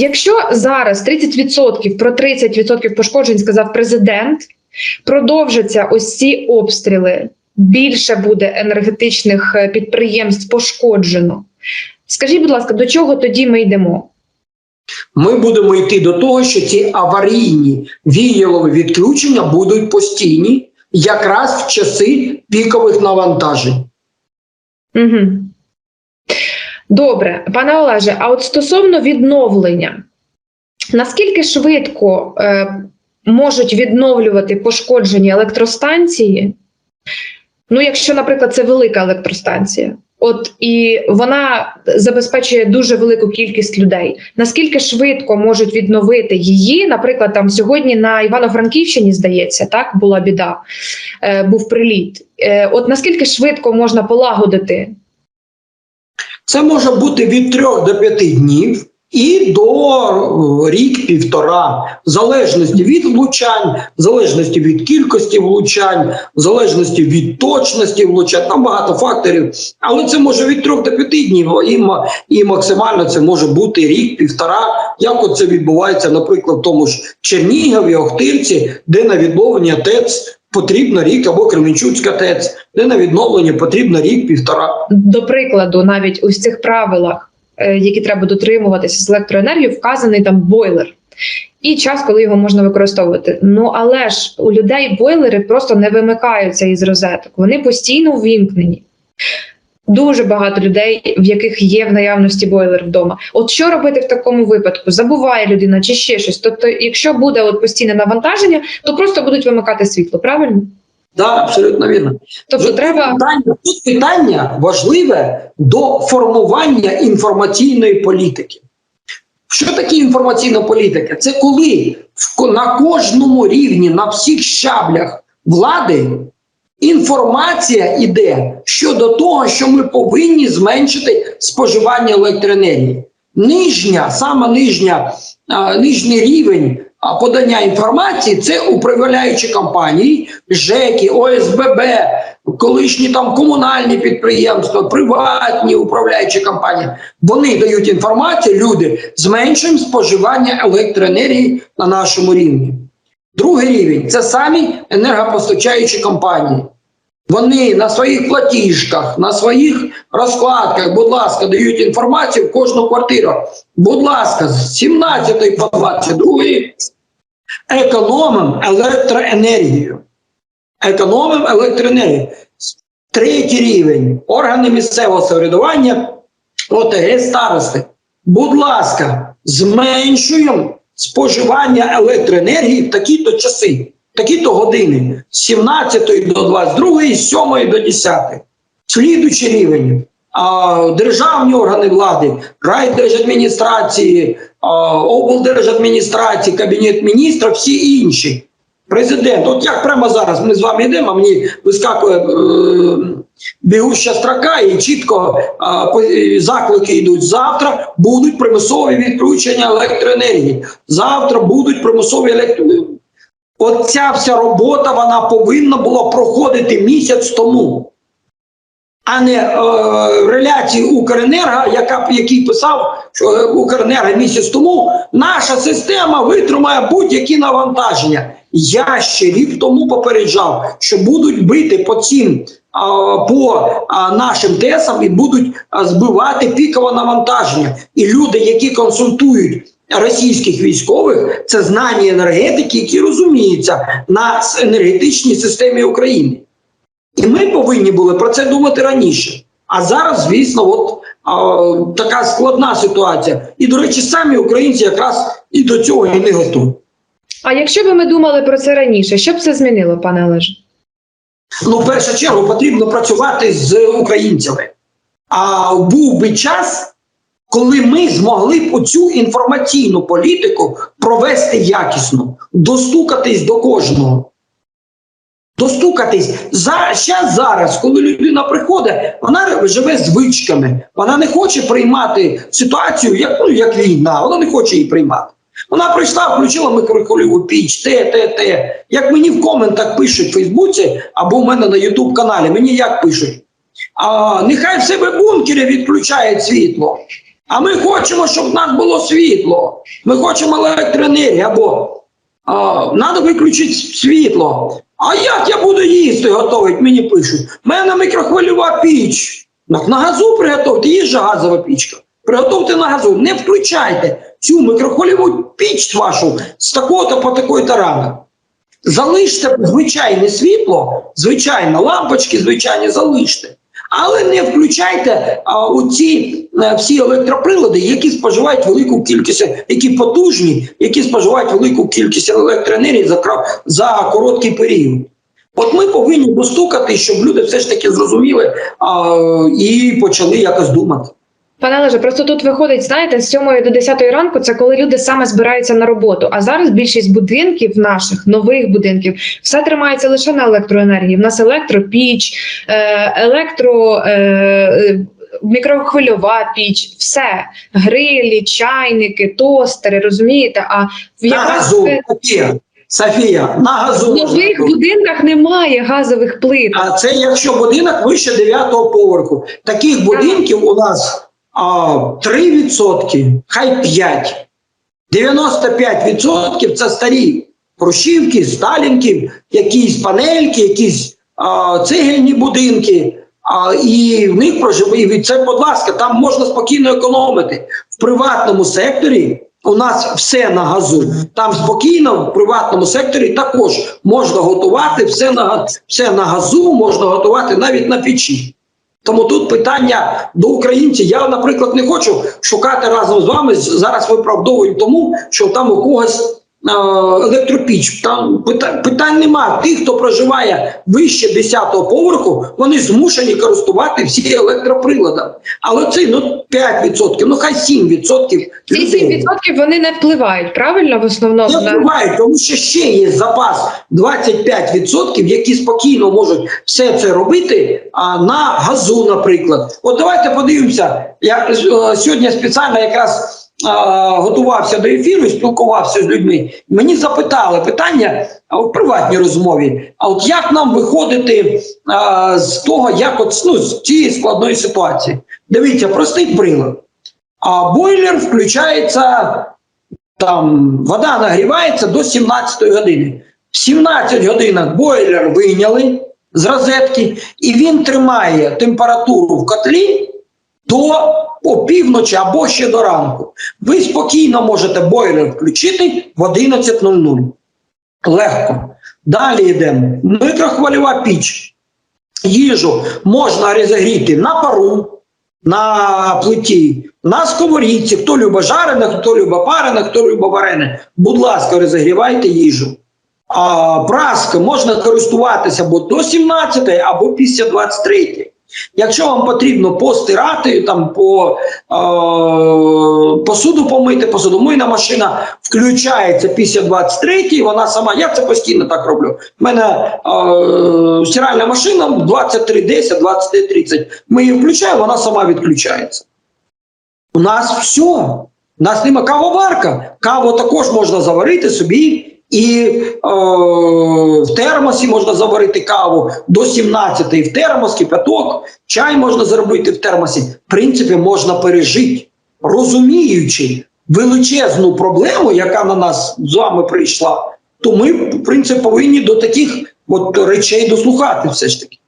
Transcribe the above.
Якщо зараз 30% про 30% пошкоджень сказав президент, продовжаться ось ці обстріли, більше буде енергетичних е, підприємств пошкоджено. Скажіть, будь ласка, до чого тоді ми йдемо? Ми будемо йти до того, що ці аварійні віялові відключення будуть постійні, якраз в часи пікових навантажень. Угу. Добре, пане Олеже, а от стосовно відновлення, наскільки швидко е, можуть відновлювати пошкоджені електростанції? Ну, якщо, наприклад, це велика електростанція, от і вона забезпечує дуже велику кількість людей. Наскільки швидко можуть відновити її? Наприклад, там сьогодні на Івано-Франківщині, здається, так була біда, е, був приліт. Е, от наскільки швидко можна полагодити Це може бути від 3 до 5 днів і до рік-півтора, в залежності від влучань, в залежності від кількості влучань, в залежності від точності влучань, там багато факторів. Але це може від 3 до 5 днів, і, і максимально це може бути рік-півтора. Як от це відбувається, наприклад, в тому ж Чернігові, Охтирці, де на відновлення ТЕЦ потрібно рік, або Кременчуцька ТЕЦ, де на відновлення потрібно рік-півтора. до прикладу, навіть у цих правилах, е, які треба дотримуватися з електроенергією, вказаний там бойлер. І час, коли його можна використовувати. Ну але ж у людей бойлери просто не вимикаються із розеток. Вони постійно увімкнені. Дуже багато людей, в яких є в наявності бойлер вдома. От що робити в такому випадку? Забуває людина чи ще щось. Тобто, якщо буде от постійне навантаження, то просто будуть вимикати світло, правильно? Так, абсолютно вірно. Тобто, Тут треба питання, питання важливе до формування інформаційної політики. Що таке інформаційна політика? Це коли на кожному рівні, на всіх щаблях влади інформація йде щодо того, що ми повинні зменшити споживання електроенергії. Нижня, саме нижня, а, нижній рівень подання інформації це управляючі компанії, ЖЕКи, ОСББ, колишні там комунальні підприємства, приватні управляючі компанії. Вони дають інформацію, люди зменшуємо споживання електроенергії на нашому рівні. Другий рівень це самі енергопостачаючі компанії. Вони на своїх платіжках, на своїх розкладках, будь ласка, дають інформацію в кожну квартиру. Будь ласка, з 17 по 22 економимо електроенергію. Економимо електроенергію. Третій рівень органи місцевого самоврядування, ОТГ старости. Будь ласка, зменшуємо споживання електроенергії в такі-то часи, в такі-то години з 17 до 22, з 7 до 10. Слідуючий рівень. Державні органи влади, райдержадміністрації, облдержадміністрації, кабінет міністрів, всі інші. Президент, от як прямо зараз ми з вами йдемо, мені вискакує е, бігуща строка, і чітко е, заклики йдуть. Завтра будуть примусові відключення електроенергії. Завтра будуть примусові електро... От ця вся робота вона повинна була проходити місяць тому, а не е, реляції Укренерго, яка який писав, що е, Укренерго місяць тому наша система витримає будь-які навантаження. Я ще рік тому попереджав, що будуть бити по цим по нашим тесам і будуть збивати пікове навантаження. І люди, які консультують російських військових, це знані енергетики, які розуміються на енергетичній системі України. І ми повинні були про це думати раніше. А зараз, звісно, от а, така складна ситуація. І, до речі, самі українці якраз і до цього і не готові. А якщо б ми думали про це раніше, що б це змінило, пане Олеже? Ну, в першу чергу потрібно працювати з українцями. А був би час, коли ми змогли б оцю інформаційну політику провести якісно, достукатись до кожного. Достукатись за щас зараз, коли людина приходить, вона живе звичками. Вона не хоче приймати ситуацію, як ну як війна. Вона не хоче її приймати. Вона прийшла, включила микрохвильову піч, те, те, те. Як мені в коментах пишуть в Фейсбуці або в мене на Ютуб каналі, мені як пишуть? А, нехай в себе бункері відключають світло. А ми хочемо, щоб в нас було світло. Ми хочемо електроенергію або треба виключити світло. А як я буду їсти готувати? Мені пишуть. У мене мікрохвильова піч. На газу приготовте, є же газова пічка. Приготовте на газу, не включайте цю мікрохвильову піч вашу з такого-то по такої-то рано. Залиште звичайне світло, звичайно, лампочки звичайні залиште. Але не включайте а, у ці е, всі електроприлади, які споживають велику кількість, які потужні, які споживають велику кількість електроенергії за, за короткий період. От ми повинні достукати, щоб люди все ж таки зрозуміли а, і почали якось думати. Пане Олеже, просто тут виходить, знаєте, з 7 до 10 ранку це коли люди саме збираються на роботу. А зараз більшість будинків наших нових будинків все тримається лише на електроенергії. В нас електропіч, е, електро. Е, е, Мікрохвильова піч, все грилі, чайники, тостери, розумієте? А в На газу, Софія, Софія, на газу. можна нових будинках немає газових плит. А це якщо будинок вище 9 поверху. Таких будинків у нас 3%, хай 5. 95% це старі Хрущівки, Сталінки, якісь панельки, якісь а, цегельні будинки. А, і в них проживає. Це, будь ласка, там можна спокійно економити. В приватному секторі у нас все на газу. Там спокійно в приватному секторі також можна готувати все на, все на газу, можна готувати навіть на печі. Тому тут питання до українців. Я, наприклад, не хочу шукати разом з вами зараз виправдовую тому, що там у когось електропіч. Там питань, нема. Ті, хто проживає вище 10-го поверху, вони змушені користувати всі електроприладами. Але це ну 5%, ну хай 7% Ці 7% вони не впливають правильно в основному Не впливають, тому що ще є запас 25%, які спокійно можуть все це робити а, на газу, наприклад. От давайте подивимося. Я е, сьогодні спеціально якраз готувався до ефіру, спілкувався з людьми. Мені запитали питання у приватній розмові. А от як нам виходити з того, як от ну, з цієї складної ситуації? Дивіться, простий прилад. А бойлер включається там вода нагрівається до 17 години. В 17 годинах бойлер вийняли з розетки, і він тримає температуру в котлі до опівночі або ще до ранку. Ви спокійно можете бойлер включити в 11.00. Легко. Далі йдемо. Микрохвильова піч. Їжу можна розігріти на пару, на плиті, на сковорідці. Хто любить жарене, хто любить парене, хто любить варене. Будь ласка, розігрівайте їжу. А праска можна користуватися або до 17 або після 23. Якщо вам потрібно постирати, там по е, посуду помити, посудомийна машина включається після 23 вона сама, я це постійно так роблю. У мене е, стиральна машина 23.10, 23.30. Ми її включаємо, вона сама відключається. У нас все. У нас нема кавоварка. Каву також можна заварити собі. І о, в термосі можна заварити каву до 17 в термос, кипяток, чай можна зробити в термосі. В принципі, можна пережити, розуміючи величезну проблему, яка на нас з вами прийшла, то ми, в принципі, повинні до таких от речей дослухати все ж таки.